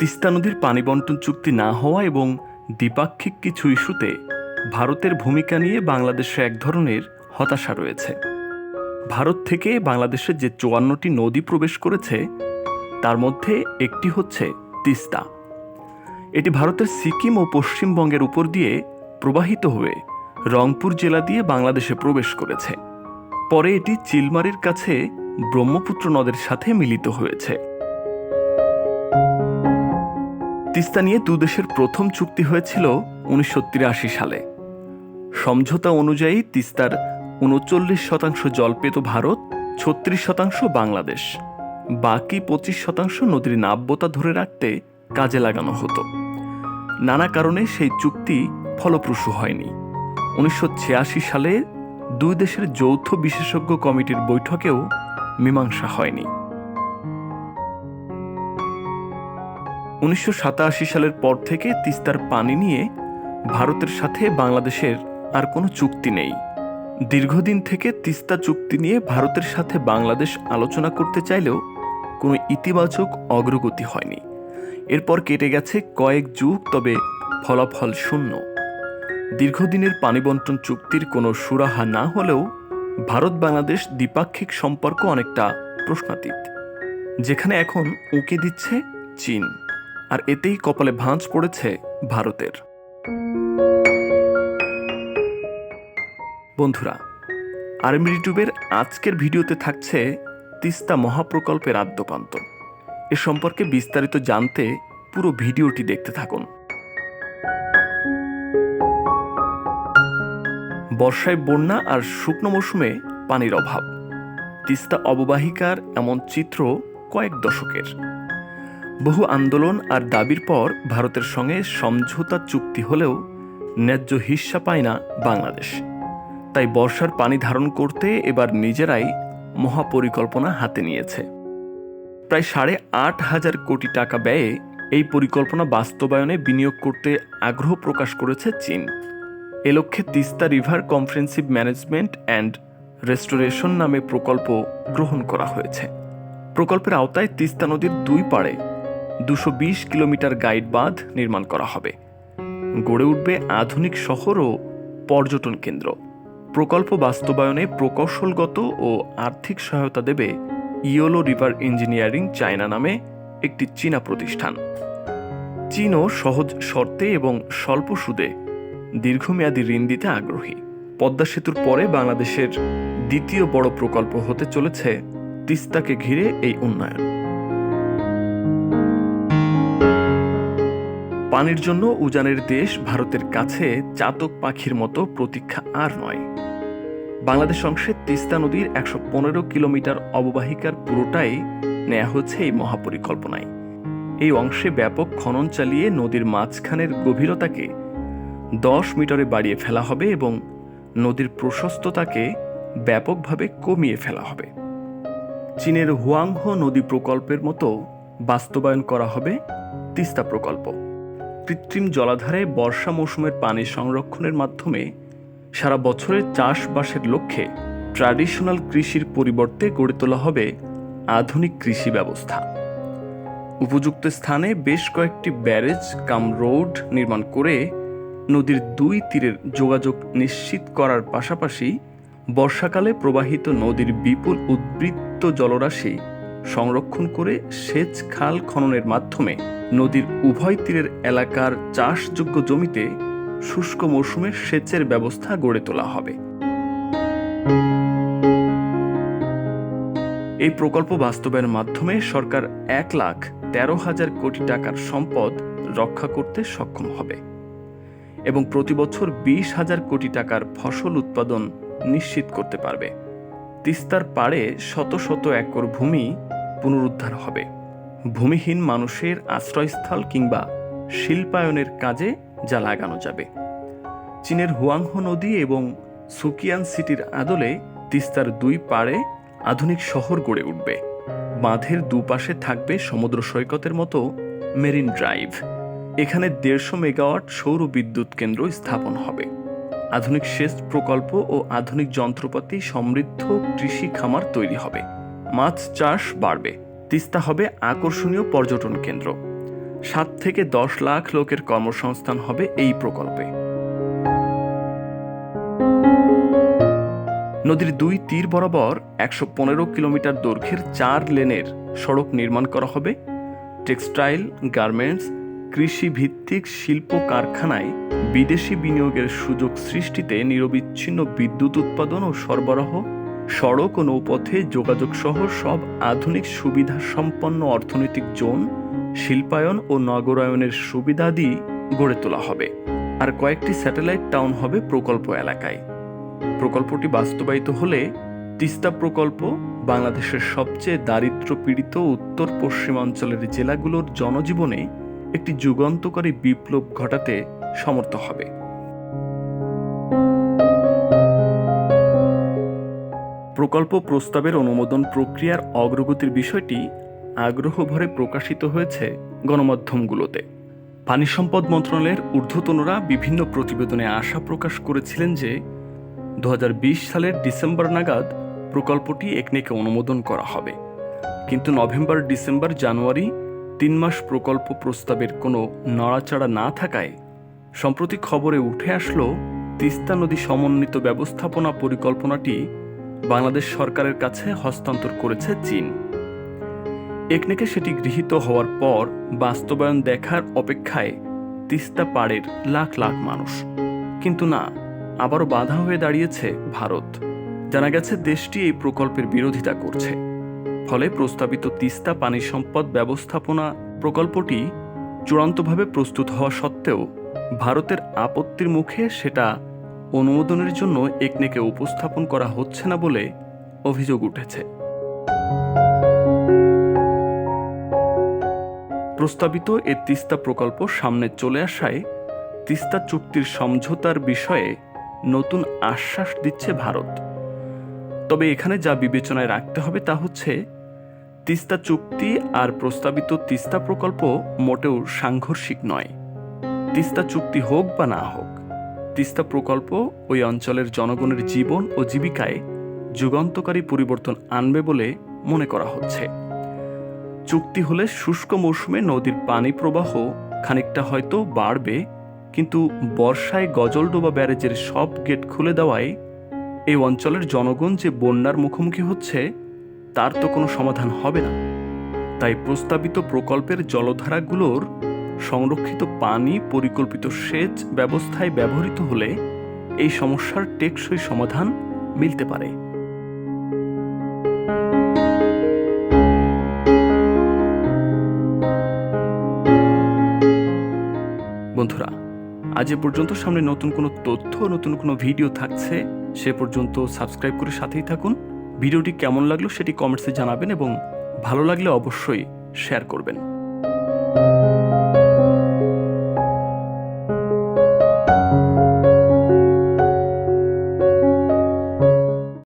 তিস্তা নদীর পানি বন্টন চুক্তি না হওয়া এবং দ্বিপাক্ষিক কিছু ইস্যুতে ভারতের ভূমিকা নিয়ে বাংলাদেশে এক ধরনের হতাশা রয়েছে। ভারত থেকে বাংলাদেশে যে চুয়ান্নটি নদী প্রবেশ করেছে, তার মধ্যে একটি হচ্ছে তিস্তা। এটি ভারতের সিকিম ও পশ্চিমবঙ্গের উপর দিয়ে প্রবাহিত হয়ে রংপুর জেলা দিয়ে বাংলাদেশে প্রবেশ করেছে। পরে এটি চিলমারির কাছে ব্রহ্মপুত্র নদের সাথে মিলিত হয়েছে। তিস্তা নিয়ে দুদেশের প্রথম চুক্তি হয়েছিল উনিশশো তিরাশি সালে। সমঝোতা অনুযায়ী তিস্তার উনচল্লিশ শতাংশ জল পেত ভারত, ছত্রিশ শতাংশ বাংলাদেশ। বাকি পঁচিশ শতাংশ নদীর নাব্যতা ধরে রাখতে কাজে লাগানো হতো। নানা কারণে সেই চুক্তি ফলপ্রসূ হয়নি। উনিশশো ছিয়াশি সালে দুই দেশের যৌথ বিশেষজ্ঞ কমিটির বৈঠকেও মীমাংসা হয়নি। উনিশশো সাতাশি সালের পর থেকে তিস্তার পানি নিয়ে ভারতের সাথে বাংলাদেশের আর কোনো চুক্তি নেই। দীর্ঘদিন থেকে তিস্তা চুক্তি নিয়ে ভারতের সাথে বাংলাদেশ আলোচনা করতে চাইলেও কোনো ইতিবাচক অগ্রগতি হয়নি। এরপর কেটে গেছে কয়েক যুগ, তবে ফলাফল শূন্য। দীর্ঘদিনের পানি বন্টন চুক্তির কোনো সুরাহা না হলেও ভারত বাংলাদেশ দ্বিপাক্ষিক সম্পর্ক অনেকটা প্রশ্নাতীত, যেখানে এখন উঁকে দিচ্ছে চীন। আর এতেই কপালে ভাঁজ পড়েছে ভারতের। বন্ধুরা আর্মি ইউটিউবের আজকের ভিডিওতে থাকছে তিস্তা মহাপ্রকল্পের আদ্যপান্ত। এ সম্পর্কে বিস্তারিত জানতে পুরো ভিডিওটি দেখতে থাকুন। বর্ষায় বন্যা আর শুকনো মৌসুমে পানির অভাব। তিস্তা অববাহিকার এমন চিত্র কয়েক দশকের। বহু আন্দোলন আর দাবির পর ভারতের সঙ্গে সমঝোতা চুক্তি হলেও ন্যায্য হিস্সা পায় না বাংলাদেশ। তাই বর্ষার পানি ধারণ করতে এবার নিজেরাই মহাপরিকল্পনা হাতে নিয়েছে। প্রায় সাড়ে আট হাজার কোটি টাকা ব্যয়ে এই পরিকল্পনা বাস্তবায়নে বিনিয়োগ করতে আগ্রহ প্রকাশ করেছে চীন। এ লক্ষ্যে Teesta river comprehensive management and restoration নামে প্রকল্প গ্রহণ করা হয়েছে। প্রকল্পের আওতায় তিস্তা নদীর দুই পাড়ে দুশো বিশ কিলোমিটার গাইড বাঁধ নির্মাণ করা হবে। গড়ে উঠবে আধুনিক শহর ও পর্যটন কেন্দ্র। প্রকল্প বাস্তবায়নে প্রকৌশলগত ও আর্থিক সহায়তা দেবে ইয়োলো রিভার ইঞ্জিনিয়ারিং চায়না নামে একটি চীনা প্রতিষ্ঠান। চীনও সহজ শর্তে এবং স্বল্প সুদে দীর্ঘমেয়াদী ঋণ দিতে আগ্রহী। পদ্মা সেতুর পরে বাংলাদেশের দ্বিতীয় বড় প্রকল্প হতে চলেছে তিস্তাকে ঘিরে এই উন্নয়ন। পানির জন্য উজানের দেশ ভারতের কাছে চাতক পাখির মতো প্রতীক্ষা আর নয়। বাংলাদেশ অংশে তিস্তা নদীর একশো পনেরো কিলোমিটার অববাহিকার পুরোটাই নেওয়া হচ্ছে এই মহাপরিকল্পনায়। এই অংশে ব্যাপক খনন চালিয়ে নদীর মাঝখানের গভীরতাকে দশ মিটারে বাড়িয়ে ফেলা হবে এবং নদীর প্রশস্ততাকে ব্যাপকভাবে কমিয়ে ফেলা হবে। চীনের হুয়াংহো নদী প্রকল্পের মতো বাস্তবায়ন করা হবে তিস্তা প্রকল্প। কৃত্রিম জলাধারে বর্ষা মৌসুমের পানি সংরক্ষণের মাধ্যমে সারা বছরের চাষবাসের লক্ষ্যে ট্র্যাডিশনাল কৃষির পরিবর্তে গড়ে তোলা হবে আধুনিক কৃষি ব্যবস্থা। উপযুক্ত স্থানে বেশ কয়েকটি ব্যারেজ, কাম রোড নির্মাণ করে নদীর দুই তীরের যোগাযোগ নিশ্চিত করার পাশাপাশি বর্ষাকালে প্রবাহিত নদীর বিপুল উদ্বৃত্ত জলরাশি সংরক্ষণ করে সেচ খাল খননের মাধ্যমে নদীর উভয় তীরের এলাকার চাষযোগ্য জমিতে শুষ্ক মৌসুমে সেচের ব্যবস্থা গড়ে তোলা হবে। এই প্রকল্প বাস্তবায়নের মাধ্যমে সরকার এক লাখ তেরো হাজার কোটি টাকার সম্পদ রক্ষা করতে সক্ষম হবে এবং প্রতি বছর বিশ হাজার কোটি টাকার ফসল উৎপাদন নিশ্চিত করতে পারবে। তিস্তার পাড়ে শত শত একর ভূমি পুনরুদ্ধার হবে। ভূমিহীন মানুষের আশ্রয়স্থল কিংবা শিল্পায়নের কাজে যা লাগানো যাবে। চীনের হুয়াংহো নদী এবং সুকিয়ান সিটির আদলে তিস্তার দুই পাড়ে আধুনিক শহর গড়ে উঠবে। বাঁধের দুপাশে থাকবে সমুদ্র সৈকতের মতো মেরিন ড্রাইভ। এখানে দেড়শো মেগাওয়াট সৌর বিদ্যুৎ কেন্দ্র স্থাপন হবে। আধুনিক সেচ প্রকল্প ও আধুনিক যন্ত্রপাতি সমৃদ্ধ কৃষি খামার তৈরি হবে। মাছ চাষ বাড়বে। তিস্তা হবে আকর্ষণীয় পর্যটন কেন্দ্র। সাত থেকে দশ লাখ লোকের কর্মসংস্থান হবে এই প্রকল্পে। নদীর দুই তীর বরাবর একশো পনেরো কিলোমিটার দৈর্ঘ্যের চার লেনের সড়ক নির্মাণ করা হবে। টেক্সটাইল, গার্মেন্টস কৃষি ভিত্তিক শিল্প কারখানায় বিদেশি বিনিয়োগের সুযোগ সৃষ্টিতে নিরবিচ্ছিন্ন বিদ্যুৎ উৎপাদন ও সরবরাহ সড়ক ও নৌপথে যোগাযোগ সহ সব আধুনিক সুবিধা সম্পন্ন অর্থনৈতিক জোন, শিল্পায়ন ও নগরায়নের সুবিধাদি গড়ে তোলা হবে। আর কয়েকটি স্যাটেলাইট টাউন হবে প্রকল্প এলাকায়। প্রকল্পটি বাস্তবায়িত হলে তিস্তা প্রকল্প বাংলাদেশের সবচেয়ে দারিদ্র পীড়িত উত্তর পশ্চিমাঞ্চলের জেলাগুলোর জনজীবনে একটি যুগান্তকারী বিপ্লব ঘটাতে সমর্থ হবে। প্রকল্প প্রস্তাবের অনুমোদন প্রক্রিয়ার অগ্রগতির বিষয়টি আগ্রহ ভরে প্রকাশিত হয়েছে গণমাধ্যমগুলোতে। পানি সম্পদ মন্ত্রণালয়ের ঊর্ধ্বতনরা বিভিন্ন প্রতিবেদনে আশা প্রকাশ করেছিলেন যে দু হাজার বিশ সালের ডিসেম্বর নাগাদ প্রকল্পটি একনেকে অনুমোদন করা হবে। কিন্তু নভেম্বর, ডিসেম্বর, জানুয়ারি তিন মাস প্রকল্প প্রস্তাবের কোনো নড়াচড়া না থাকায় সম্প্রতি খবরে উঠে আসলো, তিস্তা নদী সমন্বিত ব্যবস্থাপনা পরিকল্পনাটি বাংলাদেশ সরকারের কাছে হস্তান্তর করেছে চীন। একনেকে সেটি গৃহীত হওয়ার পর বাস্তবায়ন দেখার অপেক্ষায় তিস্তা পাড়ের লাখ লাখ মানুষ। কিন্তু না, আবারও বাধা হয়ে দাঁড়িয়েছে ভারত। জানা গেছে, দেশটি এই প্রকল্পের বিরোধিতা করছে। ফলে প্রস্তাবিত তিস্তা পানি সম্পদ ব্যবস্থাপনা প্রকল্পটি চূড়ান্তভাবে প্রস্তুত হওয়া সত্ত্বেও ভারতের আপত্তির মুখে সেটা অনুমোদনের জন্য একনেকে উপস্থাপন করা হচ্ছে না বলে অভিযোগ উঠেছে। প্রস্তাবিত এ তিস্তা প্রকল্প সামনে চলে আসায় তিস্তা চুক্তির সমঝোতার বিষয়ে নতুন আশ্বাস দিচ্ছে ভারত। তবে এখানে যা বিবেচনায় রাখতে হবে তা হচ্ছে, তিস্তা চুক্তি আর প্রস্তাবিত তিস্তা প্রকল্প মোটেও সাংঘর্ষিক নয়। তিস্তা চুক্তি হোক বা না হোক তিস্তা প্রকল্প ওই অঞ্চলের জনগণের জীবন ও জীবিকায় যুগান্তকারী পরিবর্তন আনবে বলে মনে করা হচ্ছে। চুক্তি হলে শুষ্ক মৌসুমে নদীর পানি প্রবাহ খানিকটা হয়তো বাড়বে, কিন্তু বর্ষায় গজলডোবা ব্যারেজের সব গেট খুলে দেওয়ায় এই অঞ্চলের জনগণ যে বন্যার মুখোমুখি হচ্ছে, তার তো কোনো সমাধান হবে না। তাই প্রস্তাবিত প্রকল্পের জলধারাগুলোর সংরক্ষিত পানি, পরিকল্পিত সেচ ব্যবস্থায় ব্যবহৃত হলে এই সমস্যার টেকসই সমাধান মিলতে পারে। বন্ধুরা, আজ এ পর্যন্ত সামনে নতুন কোনো তথ্য, নতুন কোনো ভিডিও থাকছে, সে পর্যন্ত সাবস্ক্রাইব করে সাথেই থাকুন। ভিডিওটি কেমন লাগল সেটি কমেন্টসে জানাবেন এবং ভালো লাগলে অবশ্যই শেয়ার করবেন।